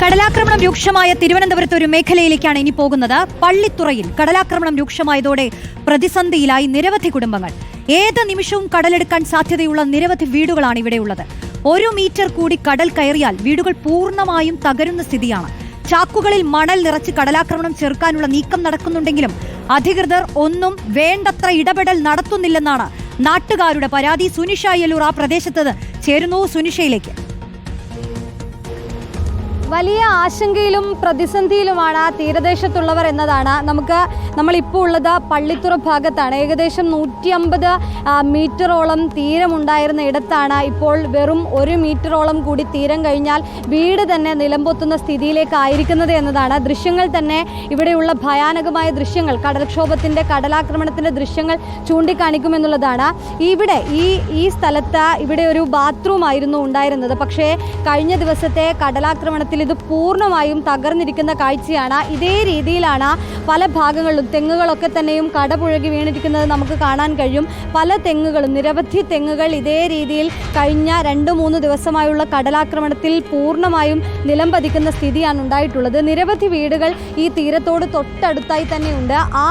കടലാക്രമണം രൂക്ഷമായ തിരുവനന്തപുരത്ത് ഒരു മേഖലയിലേക്കാണ് ഇനി പോകുന്നത്. പള്ളിത്തുറയിൽ കടലാക്രമണം രൂക്ഷമായതോടെ പ്രതിസന്ധിയിലായി നിരവധി കുടുംബങ്ങൾ. ഏത് നിമിഷവും കടലെടുക്കാൻ സാധ്യതയുള്ള നിരവധി വീടുകളാണ് ഇവിടെയുള്ളത്. ഒരു മീറ്റർ കൂടി കടൽ കയറിയാൽ വീടുകൾ പൂർണമായും തകരുന്ന സ്ഥിതിയാണ്. ചാക്കുകളിൽ മണൽ നിറച്ച് കടലാക്രമണം ചെറുക്കാനുള്ള നീക്കം നടക്കുന്നുണ്ടെങ്കിലും അധികൃതർ ഒന്നും വേണ്ടത്ര ഇടപെടൽ നടത്തുന്നില്ലെന്നാണ് നാട്ടുകാരുടെ പരാതി. സുനിഷ അയ്യലൂർ ആ പ്രദേശത്ത് ചേരുന്നു. സുനിഷയിലേക്ക്. വലിയ ആശങ്കയിലും പ്രതിസന്ധിയിലുമാണ് തീരദേശത്തുള്ളവർ എന്നതാണ്. നമുക്ക് നമ്മളിപ്പോൾ ഉള്ളത് പള്ളിത്തുറ ഭാഗത്താണ്. ഏകദേശം നൂറ്റി അമ്പത് മീറ്ററോളം തീരമുണ്ടായിരുന്ന ഇടത്താണ്. ഇപ്പോൾ വെറും ഒരു മീറ്ററോളം കൂടി തീരം കഴിഞ്ഞാൽ വീട് തന്നെ നിലമ്പൊത്തുന്ന സ്ഥിതിയിലേക്കായിരിക്കുന്നത് എന്നതാണ്. ദൃശ്യങ്ങൾ തന്നെ ഇവിടെയുള്ള ഭയാനകമായ ദൃശ്യങ്ങൾ കടൽക്ഷോഭത്തിന്റെ കടലാക്രമണത്തിന്റെ ദൃശ്യങ്ങൾ ചൂണ്ടിക്കാണിക്കുമെന്നുള്ളതാണ്. ഇവിടെ ഈ ഈ സ്ഥലത്ത് ഇവിടെ ഒരു ബാത്റൂം ആയിരുന്നു ഉണ്ടായിരുന്നത്. പക്ഷേ കഴിഞ്ഞ ദിവസത്തെ കടലാക്രമണത്തിൽ ഇത് പൂർണമായും തകർന്നിരിക്കുന്ന കാഴ്ചയാണ്. ഇതേ രീതിയിലാണ് പല ഭാഗങ്ങളിലും തെങ്ങുകളൊക്കെ തന്നെയും കടപുഴകി വീണിരിക്കുന്നത് നമുക്ക് കാണാൻ കഴിയും. പല തെങ്ങുകളും നിരവധി തെങ്ങുകൾ ഇതേ രീതിയിൽ കഴിഞ്ഞ രണ്ട് മൂന്ന് ദിവസമായുള്ള കടലാക്രമണത്തിൽ പൂർണമായും നിലം പതിക്കുന്ന സ്ഥിതിയാണ് ഉണ്ടായിട്ടുള്ളത്. നിരവധി വീടുകൾ ഈ തീരത്തോട് തൊട്ടടുത്തായി തന്നെയുണ്ട്. ആ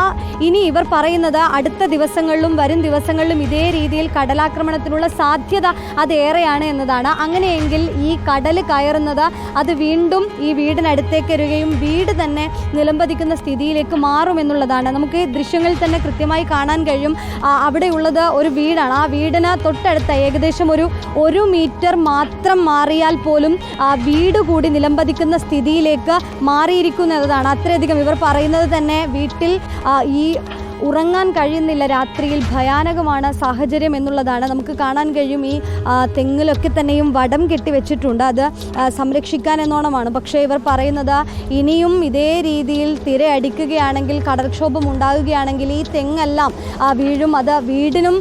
ഇനി ഇവർ പറയുന്നത് അടുത്ത ദിവസങ്ങളിലും വരും ദിവസങ്ങളിലും ഇതേ രീതിയിൽ കടലാക്രമണത്തിനുള്ള സാധ്യത അതേറെയാണ് എന്നതാണ്. അങ്ങനെയെങ്കിൽ ഈ കടൽ കയറുന്നത് അത് വീണ്ടും ഈ വീടിനടുത്തേക്ക് വരികയും വീട് തന്നെ നിലംപതിക്കുന്ന സ്ഥിതിയിലേക്ക് മാറുമെന്നുള്ളതാണ് നമുക്ക് ദൃശ്യങ്ങളിൽ തന്നെ കൃത്യമായി കാണാൻ കഴിയും. അവിടെയുള്ളത് ഒരു വീടാണ്. ആ വീടിന് തൊട്ടടുത്ത ഏകദേശം ഒരു ഒരു മീറ്റർ മാത്രം മാറിയാൽ പോലും ആ വീട് കൂടി നിലംപതിക്കുന്ന സ്ഥിതിയിലേക്ക് മാറിയിരിക്കുന്നതാണ് അത്രയധികം ഇവർ പറയുന്നത് തന്നെ വീട്ടിൽ ഈ ഉറങ്ങാൻ കഴിയുന്നില്ല. രാത്രിയിൽ ഭയാനകമാണ് സാഹചര്യം എന്നുള്ളതാണ് നമുക്ക് കാണാൻ കഴിയും. ഈ തെങ്ങിലൊക്കെ തന്നെയും വടം കെട്ടി വെച്ചിട്ടുണ്ട് അത് സംരക്ഷിക്കാൻ എന്നോണമാണ്. പക്ഷേ ഇവർ പറയുന്നത് ഇനിയും ഇതേ രീതിയിൽ തിരയടിക്കുകയാണെങ്കിൽ കടൽക്ഷോഭം ഉണ്ടാകുകയാണെങ്കിൽ ഈ തെങ്ങെല്ലാം വീഴും. അത് വീടിനും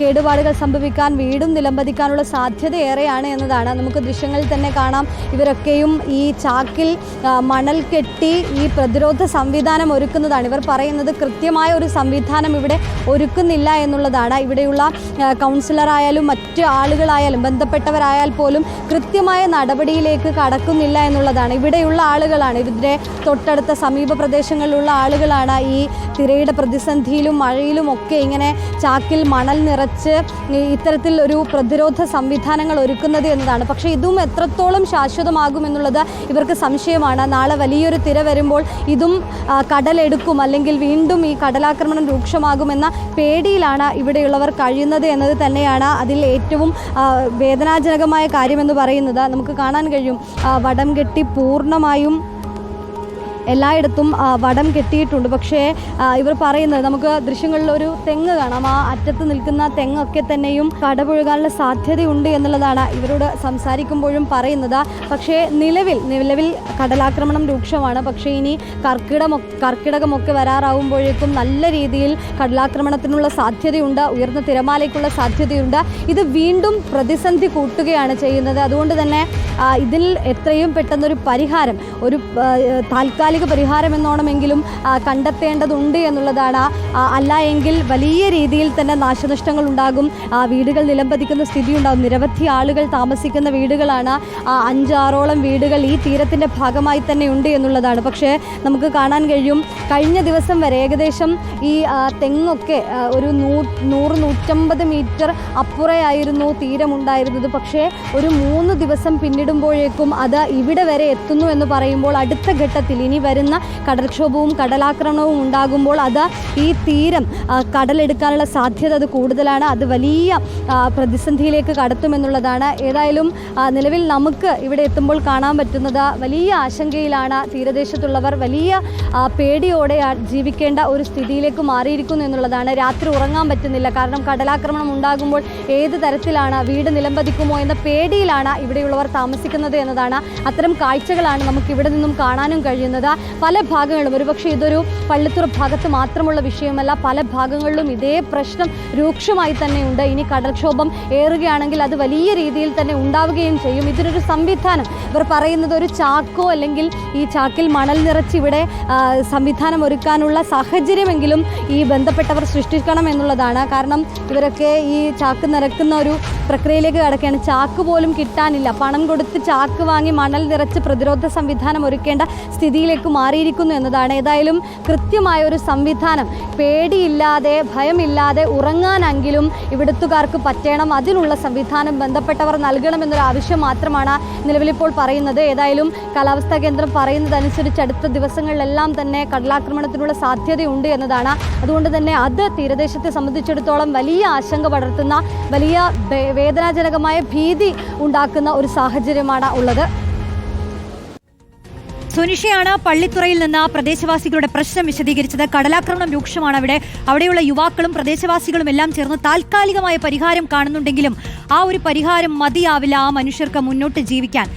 കേടുപാടുകൾ സംഭവിക്കാൻ വീടും നിലംപതിക്കാനുള്ള സാധ്യത ഏറെയാണ് എന്നതാണ്. നമുക്ക് ദൃശ്യങ്ങളിൽ തന്നെ കാണാം. ഇവരൊക്കെയും ഈ ചാക്കിൽ മണൽ കെട്ടി ഈ പ്രതിരോധ സംവിധാനം ഒരുക്കുന്നതാണ്. ഇവർ പറയുന്നത് കൃത്യമായ ഒരു സംവിധാനം ഇവിടെ ഒരുക്കുന്നില്ല എന്നുള്ളതാണ്. ഇവിടെയുള്ള കൗൺസിലറായാലും മറ്റ് ആളുകളായാലും ബന്ധപ്പെട്ടവരായാൽ പോലും കൃത്യമായ നടപടിയിലേക്ക് കടക്കുന്നില്ല എന്നുള്ളതാണ്. ഇവിടെയുള്ള ആളുകളാണ് ഇതിന്റെ തൊട്ടടുത്ത സമീപ പ്രദേശങ്ങളിലുള്ള ആളുകളാണ് ഈ തിരയുടെ പ്രതിസന്ധിയിലും മഴയിലും ഒക്കെ ഇങ്ങനെ ചാക്കിൽ മണൽ നിറച്ച് ഇത്തരത്തിൽ ഒരു പ്രതിരോധ സംവിധാനങ്ങൾ ഒരുക്കുന്നത് എന്നതാണ്. പക്ഷേ ഇതും എത്രത്തോളം ശാശ്വതമാകും ശാശ്വതമാകുമെന്നുള്ളത് ഇവർക്ക് സംശയമാണ്. നാളെ വലിയൊരു തിര വരുമ്പോൾ ഇതും കടലെടുക്കും അല്ലെങ്കിൽ വീണ്ടും ഈ കടലാക്രമണം രൂക്ഷമാകുമെന്ന പേടിയിലാണ് ഇവിടെയുള്ളവർ കഴിയുന്നത് എന്നത് തന്നെയാണ് അതിൽ ഏറ്റവും വേദനാജനകമായ കാര്യമെന്ന് പറയുന്നത്. നമുക്ക് കാണാൻ കഴിയും വടം കെട്ടി പൂർണമായും എല്ലായിടത്തും വടം കെട്ടിയിട്ടുണ്ട്. പക്ഷേ ഇവർ പറയുന്നത് നമുക്ക് ദൃശ്യങ്ങളിൽ ഒരു തെങ്ങ് കാണാം. ആ അറ്റത്ത് നിൽക്കുന്ന തെങ്ങൊക്കെ തന്നെയും കടപുഴകാനുള്ള സാധ്യതയുണ്ട് എന്നുള്ളതാണ് ഇവരോട് സംസാരിക്കുമ്പോഴും പറയുന്നത്. പക്ഷേ നിലവിൽ നിലവിൽ കടലാക്രമണം രൂക്ഷമാണ്. പക്ഷേ ഇനി കർക്കിടമൊ കർക്കിടകമൊക്കെ വരാറാവുമ്പോഴേക്കും നല്ല രീതിയിൽ കടലാക്രമണത്തിനുള്ള സാധ്യതയുണ്ട്. ഉയർന്ന തിരമാലയ്ക്കുള്ള സാധ്യതയുണ്ട്. ഇത് വീണ്ടും പ്രതിസന്ധി കൂട്ടുകയാണ് ചെയ്യുന്നത്. അതുകൊണ്ട് തന്നെ ഇതിൽ എത്രയും പെട്ടെന്നൊരു പരിഹാരം ഒരു ആ, താൽക്കാലിക പരിഹാരം എന്നോണമെങ്കിലും കണ്ടെത്തേണ്ടതുണ്ട് എന്നുള്ളതാണ്. അല്ല എങ്കിൽ വലിയ രീതിയിൽ തന്നെ നാശനഷ്ടങ്ങൾ ഉണ്ടാകും വീടുകൾ നിലംപതിക്കുന്ന സ്ഥിതി ഉണ്ടാകും നിരവധി ആളുകൾ താമസിക്കുന്ന വീടുകളാണ്. അഞ്ചാറോളം വീടുകൾ ഈ തീരത്തിന്റെ ഭാഗമായി തന്നെ ഉണ്ട് എന്നുള്ളതാണ്. പക്ഷേ നമുക്ക് കാണാൻ കഴിയും കഴിഞ്ഞ ദിവസം വരെ ഏകദേശം ഈ തെങ്ങൊക്കെ ഒരു നൂ നൂറ് നൂറ്റമ്പത് മീറ്റർ അപ്പുറയായിരുന്നു തീരമുണ്ടായിരുന്നത്. പക്ഷേ ഒരു മൂന്ന് ദിവസം പിന്നിടുമ്പോഴേക്കും അത് ഇവിടെ വരെ എത്തുന്നു എന്ന് പറയുമ്പോൾ അടുത്ത ഘട്ടത്തിൽ ഇനി വരുന്ന കടൽക്ഷോഭവും കടലാക്രമണവും ഉണ്ടാകുമ്പോൾ അത് ഈ തീരം കടലെടുക്കാനുള്ള സാധ്യത അത് കൂടുതലാണ്. അത് വലിയ പ്രതിസന്ധിയിലേക്ക് കടത്തുമെന്നുള്ളതാണ്. ഏതായാലും നിലവിൽ നമുക്ക് ഇവിടെ എത്തുമ്പോൾ കാണാൻ പറ്റുന്നത് വലിയ ആശങ്കയിലാണ്. തീരദേശത്തുള്ളവർ വലിയ പേടിയോടെ ജീവിക്കേണ്ട ഒരു സ്ഥിതിയിലേക്ക് മാറിയിരിക്കുന്നു എന്നുള്ളതാണ്. രാത്രി ഉറങ്ങാൻ പറ്റുന്നില്ല. കാരണം കടലാക്രമണം ഉണ്ടാകുമ്പോൾ ഏത് തരത്തിലാണ് വീട് നിലംപതിക്കുമോ എന്ന പേടിയിലാണ് ഇവിടെയുള്ളവർ താമസിക്കുന്നത് എന്നതാണ് അത്തരം കാഴ്ചകളാണ് നമുക്ക് ഇവിടെ നിന്നും കാണാനും കഴിയുന്നത്. പല ഭാഗങ്ങളിലും. ഒരുപക്ഷെ ഇതൊരു പള്ളിത്തുറ ഭാഗത്ത് മാത്രമുള്ള വിഷയമല്ല പല ഭാഗങ്ങളിലും ഇതേ പ്രശ്നം രൂക്ഷമായി തന്നെയുണ്ട് ഇനി കടൽക്ഷോഭം ഏറുകയാണെങ്കിൽ അത് വലിയ രീതിയിൽ തന്നെ ഉണ്ടാവുകയും ചെയ്യും. ഇതിനൊരു സംവിധാനം. ഇവർ പറയുന്നത് ഒരു ചാക്കോ അല്ലെങ്കിൽ ഈ ചാക്കിൽ മണൽ നിറച്ച് ഇവിടെ സംവിധാനം ഒരുക്കാനുള്ള സാഹചര്യമെങ്കിലും ഈ ബന്ധപ്പെട്ടവർ സൃഷ്ടിക്കണം എന്നുള്ളതാണ്. കാരണം ഇവരൊക്കെ ഈ ചാക്ക് നിരക്കുന്ന ഒരു പ്രക്രിയയിലേക്ക് കടക്കുകയാണ്. ചാക്ക് പോലും കിട്ടാനില്ല. പണം കൊടുത്ത് ചാക്ക് വാങ്ങി മണൽ നിറച്ച് പ്രതിരോധ സംവിധാനം ഒരുക്കേണ്ട സ്ഥിതിയിലേക്ക് മാറിയിരിക്കുന്നു എന്നതാണ്. ഏതായാലും കൃത്യമായ ഒരു സംവിധാനം. പേടിയില്ലാതെ ഭയമില്ലാതെ ഉറങ്ങാനെങ്കിലും ഇവിടുത്തുകാർക്ക് പറ്റണം. അതിനുള്ള സംവിധാനം ബന്ധപ്പെട്ടവർ നൽകണമെന്നൊരു ആവശ്യം മാത്രമാണ് നിലവിലിപ്പോൾ പറയുന്നത്. ഏതായാലും കാലാവസ്ഥാ കേന്ദ്രം പറയുന്നതനുസരിച്ച് അടുത്ത ദിവസങ്ങളിലെല്ലാം തന്നെ കടലാക്രമണത്തിനുള്ള സാധ്യതയുണ്ട് എന്നതാണ്. അതുകൊണ്ട് തന്നെ അത് തീരദേശത്തെ സംബന്ധിച്ചിടത്തോളം വലിയ ആശങ്ക പടർത്തുന്ന വലിയ വേദനാജനകമായ ഭീതി ഉണ്ടാക്കുന്ന ഒരു സാഹചര്യമാണ് ഉള്ളത്. സുനിഷയാണ് പള്ളിത്തുറയിൽ നിന്ന് പ്രദേശവാസികളുടെ പ്രശ്നം വിശദീകരിച്ചത്. കടലാക്രമണം രൂക്ഷമാണ് അവിടെ. അവിടെയുള്ള യുവാക്കളും പ്രദേശവാസികളും എല്ലാം ചേർന്ന് താൽക്കാലികമായ പരിഹാരം കാണുന്നുണ്ടെങ്കിലും ആ ഒരു പരിഹാരം മതിയാവില്ല ആ മനുഷ്യർക്ക് മുന്നോട്ട് ജീവിക്കാൻ.